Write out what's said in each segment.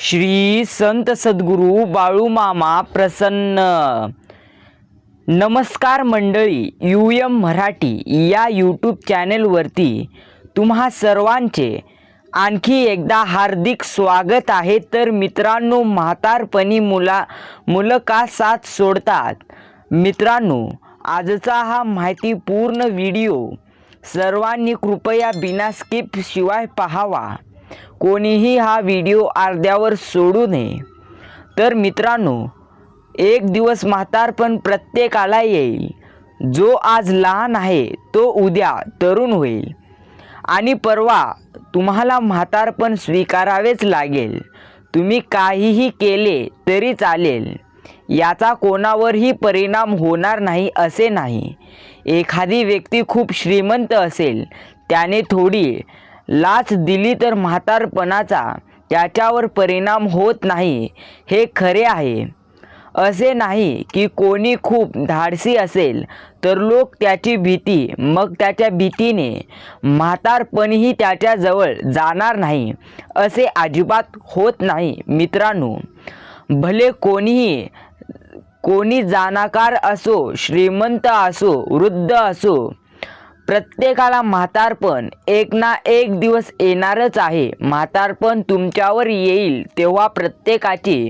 श्री संत सद्गुरू बाळूमामा प्रसन्न. नमस्कार मंडळी you M Marathi या यूट्यूब चॅनेलवरती तुम्हा सर्वांचे आणखी एकदा हार्दिक स्वागत आहे. तर मित्रांनो म्हातारपणी मुला मुलं का साथ सोडतात. मित्रांनो आजचा हा माहितीपूर्ण व्हिडिओ सर्वांनी कृपया बिना स्किप शिवाय पाहावा. कोणीही हा व्हिडिओ अर्ध्यावर सोडू नये. तर मित्रांनो एक दिवस म्हातारपण प्रत्येकाला येईल. जो आज लहान आहे तो उद्या तरुण होईल. आणि परवा तुम्हाला म्हातारपण स्वीकारावेच लागेल. तुम्ही काहीही केले तरी चालेल. याचा कोणावरही परिणाम होणार नाही असे नाही. एखादी व्यक्ती खूप श्रीमंत असेल त्याने थोडी लाच दिली तर म्हातारपणाचा त्याच्यावर परिणाम होत नाही हे खरे आहे. असे नाही की कोणी खूप धाडसी असेल तर लोक त्याची भीती मग त्याच्या भीतीने. म्हातारपणही त्याच्याजवळ जाणार नाही असे अजिबात होत नाही मित्रांनो. भले कोणीही कोणी जाणाकार असो श्रीमंत असो वृद्ध असो प्रत्येकाला म्हातारपण एक ना एक दिवस येणारच आहे. म्हातारपण तुमच्यावर येईल तेव्हा प्रत्येकाची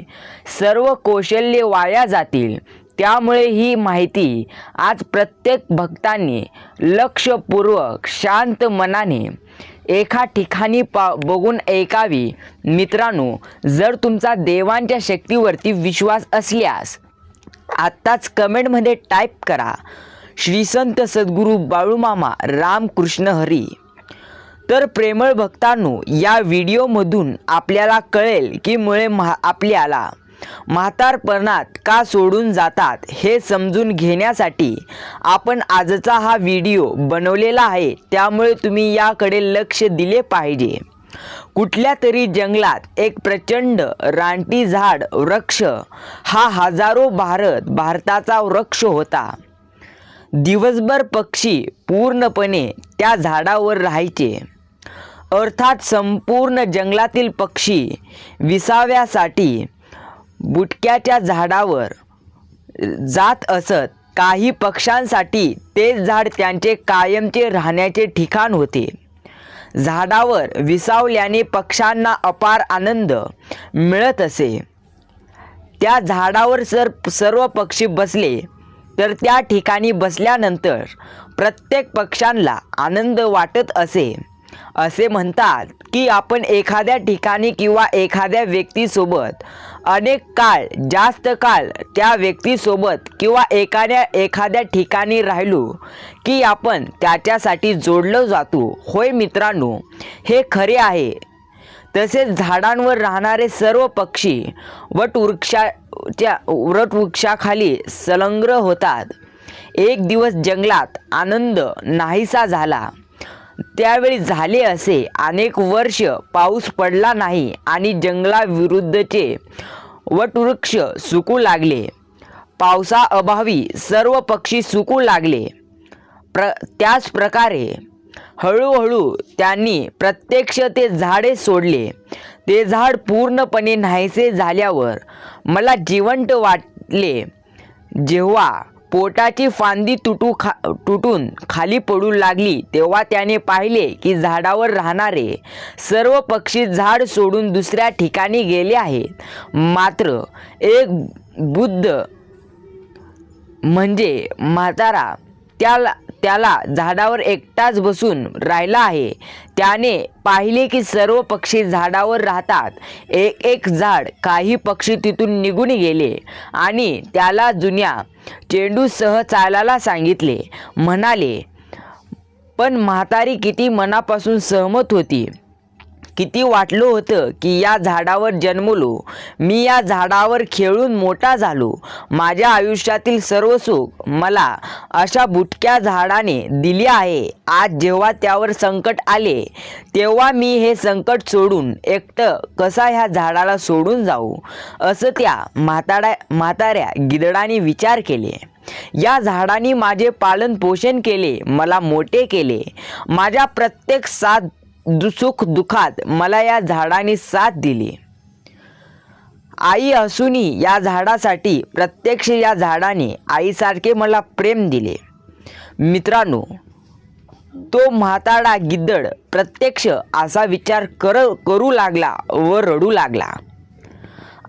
सर्व कौशल्ये वाया जातील. त्यामुळे ही माहिती आज प्रत्येक भक्तांनी लक्षपूर्वक शांत मनाने एका ठिकाणी पा बघून ऐकावी. मित्रांनो जर तुमचा देवांच्या शक्तीवरती विश्वास असल्यास आत्ताच कमेंटमध्ये टाईप करा. श्री संत सद्गुरू बाळूमामा रामकृष्ण हरी. तर प्रेमळ भक्तांनो या व्हिडिओमधून आपल्याला कळेल की मुळे महा आपल्याला म्हातारपणात का सोडून जातात हे समजून घेण्यासाठी आपण आजचा हा व्हिडिओ बनवलेला आहे त्यामुळे तुम्ही याकडे लक्ष दिले पाहिजे. कुठल्या तरी जंगलात एक प्रचंड रानटी झाड वृक्ष हा हजारो भारत भारताचा वृक्ष होता. दिवसभर पक्षी पूर्णपणे त्या झाडावर राहायचे. अर्थात संपूर्ण जंगलातील पक्षी विसाव्यासाठी बुटक्याच्या झाडावर जात असत. काही पक्ष्यांसाठी तेच झाड त्यांचे कायमचे राहण्याचे ठिकाण होते. झाडावर विसावल्याने पक्ष्यांना अपार आनंद मिळत असे. त्या झाडावर सर सर्व पक्षी बसले. तर त्या ठिकाणी बसल्यानंतर प्रत्येक पक्ष्यांना आनंद वाटत असे. असे म्हणतात की आपण एखाद्या ठिकाणी किंवा एखाद्या व्यक्तीसोबत अनेक काळ जास्त काळ त्या व्यक्तीसोबत किंवा एखाद्या एखाद्या ठिकाणी राहिलो की आपण त्याच्यासाठी जोडलं जातो. होय मित्रांनो हे खरे आहे. तसेच झाडांवर राहणारे सर्व पक्षी त्या वृक्षाखाली संलग्न होतात. एक दिवस जंगलात आनंद नाहीसा झाला. त्यावेळी झाले असे अनेक वर्ष पाऊस पडला नाही आणि जंगलाविरुद्धचे वटवृक्ष सुकू लागले. पावसाअभावी सर्व पक्षी सुकू लागले. प्र त्याच प्रकारे हळूहळू त्यांनी प्रत्यक्ष ते झाडे सोडले. ते झाड पूर्णपणे नाहीसे झाल्यावर मला जिवंत वाटले जेव्हा पोटाची फांदी तुटू खा तुटून खाली पडू लागली तेव्हा त्याने पाहिले की झाडावर राहणारे सर्व पक्षी झाड सोडून दुसऱ्या ठिकाणी गेले आहेत. मात्र एक बुद्ध म्हणजे म्हातारा त्याला त्याला झाडावर एकटाच बसून राहिला आहे. त्याने पाहिले की सर्व पक्षी झाडावर राहतात. एक एक झाड काही पक्षी तिथून निघून गेले आणि त्याला जुन्या चेंडूसह चालायला सांगितले. म्हणाले पण म्हातारी किती मनापासून सहमत होती. किती वाटलं होतं की या झाडावर जन्मलो. मी या झाडावर खेळून मोठा झालो. माझ्या आयुष्यातील सर्व सुख मला अशा बुटक्या झाडाने दिले आहे. आज जेव्हा त्यावर संकट आले तेव्हा मी हे संकट सोडून एकटं कसा ह्या झाडाला सोडून जाऊ? असं त्या म्हाताड्या म्हाताऱ्या गिदडाने विचार केले. या झाडाने माझे पालन पोषण केले मला मोठे केले. माझ्या प्रत्येक साथ सुख दुखात मला या झाडाने साथ दिली. आई असूनही या झाडासाठी प्रत्यक्ष या झाडाने आईसारखे मला प्रेम दिले. मित्रांनो तो म्हाताडा गिद्दड प्रत्यक्ष असा विचार कर करू लागला व रडू लागला.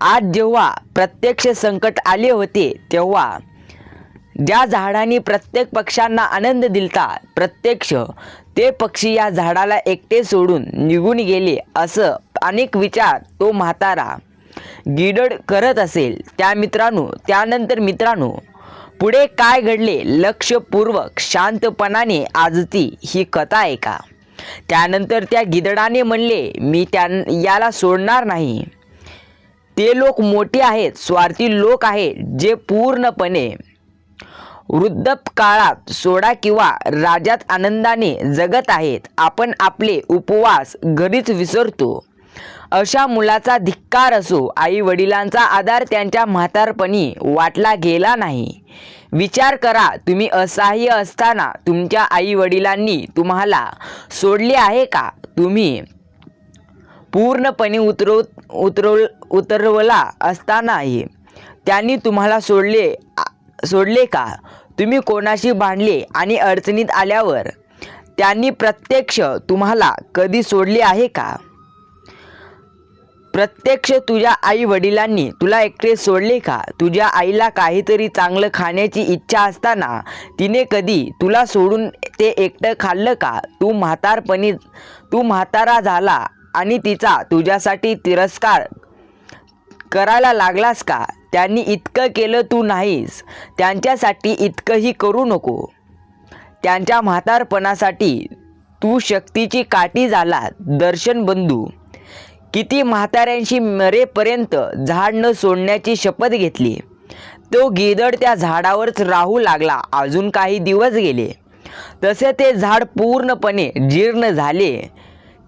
आज जेव्हा प्रत्यक्ष संकट आले होते तेव्हा ज्या झाडांनी प्रत्येक पक्षांना आनंद दिलता प्रत्यक्ष ते पक्षी या झाडाला एकटे सोडून निघून गेले असं अनेक विचार तो म्हातारा गिडड करत असेल. त्या मित्रांनो त्यानंतर मित्रांनो पुढे काय घडले? लक्षपूर्वक शांतपणाने आजती ही कथा ऐका. त्यानंतर त्या गिदडाने म्हणले मी त्या याला सोडणार नाही. ते लोक मोठे आहेत स्वार्थी लोक आहेत जे पूर्णपणे वृद्धकाळात सोडा किंवा राजात आनंदाने जगत आहेत आपण आपले उपवास घरीच विसरतो. अशा मुलाचा धिक्कार असो आई वडिलांचा आधार त्यांच्या म्हातारपणी वाटला गेला नाही. विचार करा तुम्ही असहाय्य असताना तुमच्या आई वडिलांनी तुम्हाला सोडले आहे का? तुम्ही पूर्णपणे उतरव उतरव उतरवला असतानाही त्यांनी तुम्हाला सोडले सोडले का? तुम्ही कोणाशी भांडले आणि अडचणीत आल्यावर त्यांनी प्रत्यक्ष तुम्हाला कधी सोडले आहे का? प्रत्यक्ष तुझ्या आई वडिलांनी तुला एकटे सोडले का? तुझ्या आईला काहीतरी चांगलं खाण्याची इच्छा असताना तिने कधी तुला सोडून ते एकटं खाल्लं का? तू म्हातारपणी तू म्हातारा झाला आणि तिचा तुझ्यासाठी तिरस्कार करायला लागलास का? त्यांनी इतकं केलं तू नाहीस. त्यांच्यासाठी इतकंही करू नको. त्यांच्या म्हातारपणासाठी तू शक्तीची काठी झाला दर्शन बंधू. किती म्हाताऱ्यांशी मरेपर्यंत झाड न सोडण्याची शपथ घेतली. तो गिदड त्या झाडावरच राहू लागला अजून काही दिवस गेले. तसे ते झाड पूर्णपणे जीर्ण झाले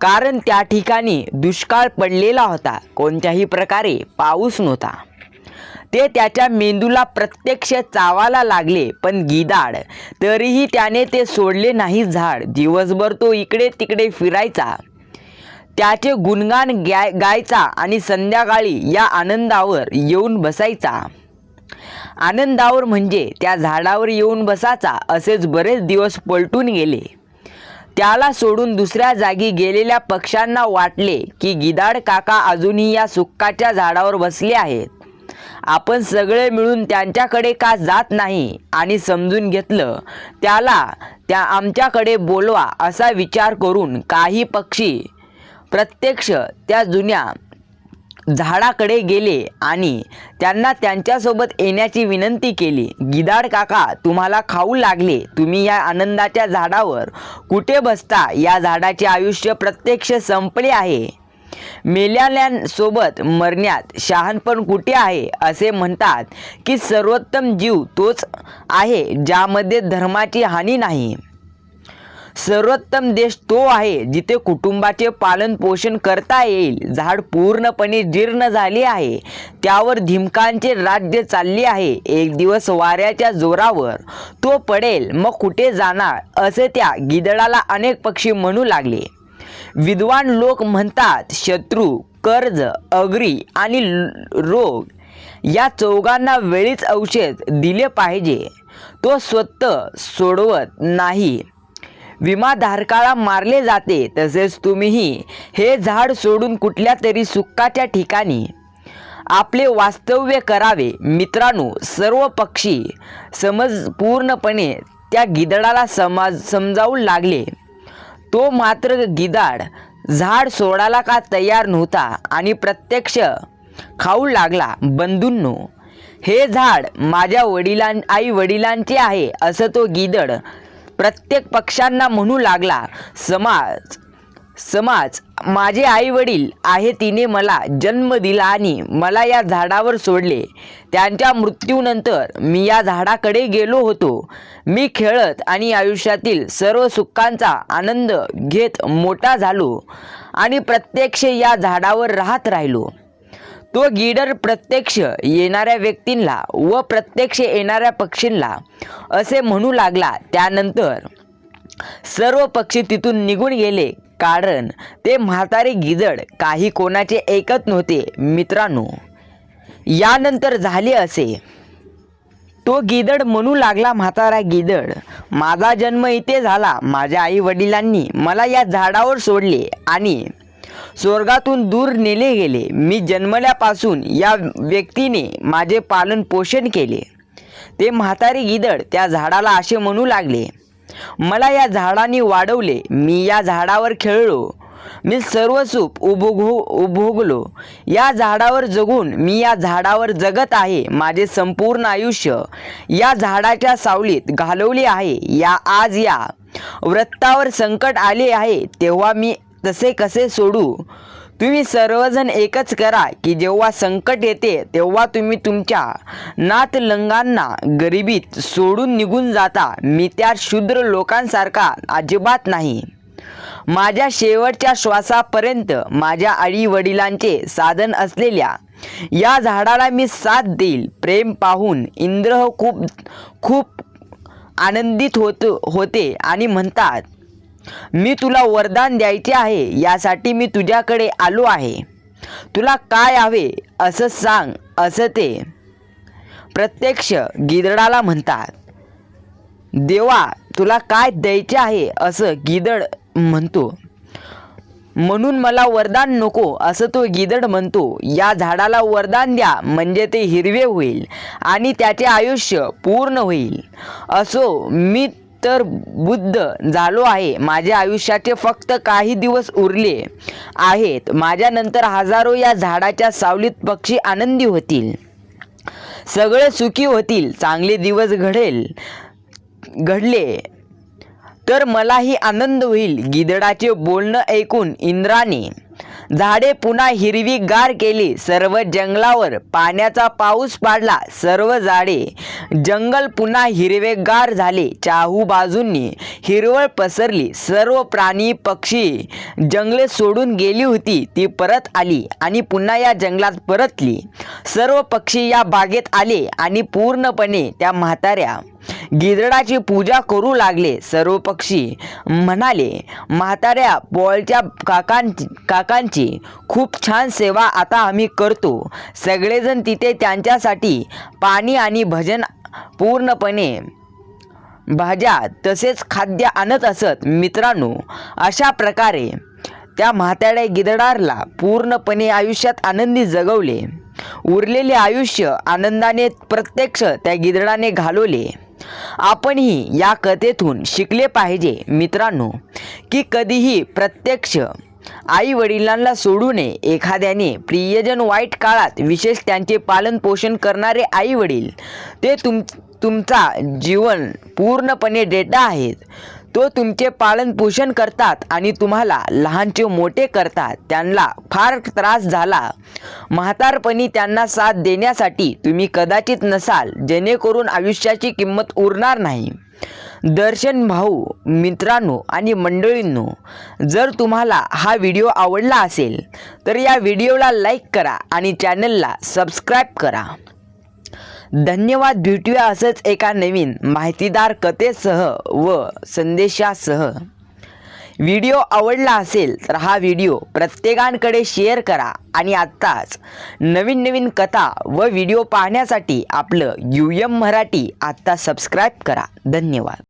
कारण त्या ठिकाणी दुष्काळ पडलेला होता. कोणत्याही प्रकारे पाऊस नव्हता. ते त्याच्या मेंदूला प्रत्यक्ष चावायला लागले पण गिदाड. तरीही त्याने ते सोडले नाही झाड. दिवसभर तो इकडे तिकडे फिरायचा. त्याचे गुणगान गाय गायचा आणि संध्याकाळी या आनंदावर येऊन बसायचा. आनंदावर म्हणजे त्या झाडावर येऊन बसायचा असेच बरेच दिवस पलटून गेले. त्याला सोडून दुसऱ्या जागी गेलेल्या पक्ष्यांना वाटले की गिदाड काका अजूनही या सुक्काच्या झाडावर बसले आहेत. आपण सगळे मिळून त्यांच्याकडे का जात नाही आणि समजून घेतलं? त्याला त्या आमच्याकडे बोलवा असा विचार करून काही पक्षी प्रत्यक्ष त्या जुन्या झाडाकडे गेले आणि त्यांना त्यांच्यासोबत येण्याची विनंती केली. गिदाड काका तुम्हाला खाऊ लागले. तुम्ही या आनंदाच्या झाडावर कुठे बसता? या झाडाचे आयुष्य प्रत्यक्ष संपले आहे. मेल्याल्यांसोबत मरण्यात शहाणपण कुठे आहे असे म्हणतात की सर्वोत्तम जीव तोच आहे ज्यामध्ये धर्माची हानी नाही. सर्वोत्तम देश तो आहे जिथे कुटुंबाचे पालन पोषण करता येईल झाड पूर्णपणे जीर्ण झाले आहे त्यावर धिमकांचे राज्य चालले आहे एक दिवस वाऱ्याच्या जोरावर तो पडेल मग कुठे जाणार असे त्या गिदडाला अनेक पक्षी म्हणू लागले. विद्वान लोक म्हणतात शत्रू कर्ज अग्री आणि रोग या चौघांना वेळीच औषध दिले पाहिजे. तो स्वतः सोडवत नाही. विमाधारकाला मारले जाते तसेच तुम्हीही हे झाड सोडून कुठल्या तरी सुक्काच्या ठिकाणी. आपले वास्तव्य करावे. मित्रांनो सर्व पक्षी समज पूर्णपणे त्या गिदडाला समाज समजावू लागले. तो मात्र गिदाड. झाड सोडायला का तयार नव्हता आणि प्रत्यक्ष खाऊ लागला बंधूंनो. हे झाड माझ्या वडिलां आई वडिलांचे आहे असं तो गिदड प्रत्येक पक्षांना म्हणू लागला. समाज समाज माझे आई वडील आहे तिने मला जन्म दिला आणि मला या झाडावर सोडले. त्यांच्या मृत्यूनंतर मी या झाडाकडे गेलो होतो. मी खेळत आणि आयुष्यातील सर्व सुखांचा आनंद घेत मोठा झालो आणि प्रत्यक्ष या झाडावर राहत राहिलो. तो गिडर प्रत्यक्ष येणाऱ्या व्यक्तींना व प्रत्यक्ष येणाऱ्या पक्षींना असे म्हणू लागला. त्यानंतर सर्व पक्षी तिथून निघून गेले. कारण ते म्हातारे गिजड काही कोणाचे ऐकत नव्हते मित्रांनो. यानंतर झाले असे. तो गिदड म्हणू लागला म्हातारा गिदड माझा जन्म इथे झाला. माझ्या आई वडिलांनी मला या झाडावर सोडले आणि स्वर्गातून दूर नेले गेले. मी जन्मल्यापासून या व्यक्तीने माझे पालन पोषण केले. ते म्हातारे गिदड त्या झाडाला असे म्हणू लागले मला या झाडाने वाढवले. मी या झाडावर खेळलो. मी सर्व सूप उभोगो उभोगलो. या झाडावर जगून मी या झाडावर जगत आहे. माझे संपूर्ण आयुष्य या झाडाच्या सावलीत घालवले आहे. या आज या व्रतावर संकट आले आहे. तेव्हा मी तसे कसे सोडू? तुम्ही सर्वजण एकच करा की जेव्हा संकट येते तेव्हा तुम्ही तुमच्या नातलंगांना गरिबीत सोडून निघून जाता. मी त्या शूद्र लोकांसारखा अजिबात नाही. माझ्या शेवटच्या श्वासापर्यंत माझ्या आई वडिलांचे साधन असलेल्या या झाडाला मी साथ देईल. प्रेम पाहून इंद्र खूप खूप आनंदित होत होते आणि म्हणतात मी तुला वरदान द्यायचे आहे यासाठी मी तुझ्याकडे आलो आहे. तुला काय हवे असं सांग असं ते. प्रत्यक्ष गिदडाला म्हणतात. देवा तुला काय द्यायचे आहे असं गिदड म्हणतो. म्हणून मला वरदान नको असं तो गिदड म्हणतो. या झाडाला वरदान द्या म्हणजे ते हिरवे होईल आणि त्याचे आयुष्य पूर्ण होईल. असो मी तर बुद्ध झालो आहे. माझ्या आयुष्याचे फक्त काही दिवस उरले आहेत. माझ्यानंतर हजारो या झाडाच्या सावलीत पक्षी आनंदी होतील. सगळे सुखी होतील. चांगले दिवस घडेल घडले तर मलाही आनंद होईल. गिदडाचे बोलणं ऐकून इंद्राने झाडे पुन्हा हिरवी गार केली. सर्व जंगलावर पाण्याचा पाऊस पाडला. सर्व झाडे जंगल पुन्हा हिरवेगार झाले. चाहू बाजूंनी हिरवळ पसरली. सर्व प्राणी पक्षी जंगले सोडून गेली होती. ती परत आली आणि पुन्हा या जंगलात परतली. सर्व पक्षी या बागेत आले आणि पूर्णपणे त्या म्हाताऱ्या गिदडाची पूजा करू लागले सर्व पक्षी म्हणाले म्हाताऱ्या बॉलच्या काकांची काकांची खूप छान सेवा आता आम्ही करतो. सगळेजण तिथे त्यांच्यासाठी पाणी आणि भजन पूर्णपणे भाज्या तसेच खाद्य आणत असत. मित्रांनो अशा प्रकारे त्या म्हाताड्या गिदडारला पूर्णपणे आयुष्यात आनंदी जगवले. उरलेले आयुष्य आनंदाने प्रत्यक्ष त्या गिदडाने घालवले. आपणही या कथेतून शिकले पाहिजे मित्रांनो की कधीही प्रत्यक्ष आई वडिलांना सोडू नये एखाद्याने प्रियजन वाईट काळात विशेष त्यांचे पालन पोषण करणारे आई वडील ते तुम तुमचा जीवन पूर्णपणे डेटा आहेत. तो तुमचे पालन पोषण करतात आणि तुम्हाला लहानचे मोठे करतात. त्यांना फार त्रास झाला. म्हातारपणी त्यांना साथ देण्यासाठी तुम्ही कदाचित नसाल जेणेकरून आयुष्याची किंमत उरणार नाही. दर्शन भाऊ मित्रांनो आणि मंडळींनो जर तुम्हाला हा व्हिडिओ आवडला असेल तर या व्हिडिओला लाईक करा आणि चॅनलला सबस्क्राईब करा. धन्यवाद भेटूया असंच एका नवीन माहितीदार कथेसह व संदेशासह. व्हिडिओ आवडला असेल तर हा व्हिडिओ प्रत्येकांकडे शेअर करा आणि आत्ताच नवीन नवीन कथा व व्हिडिओ पाहण्यासाठी आपलं यू एम मराठी आत्ता सबस्क्राईब करा. धन्यवाद.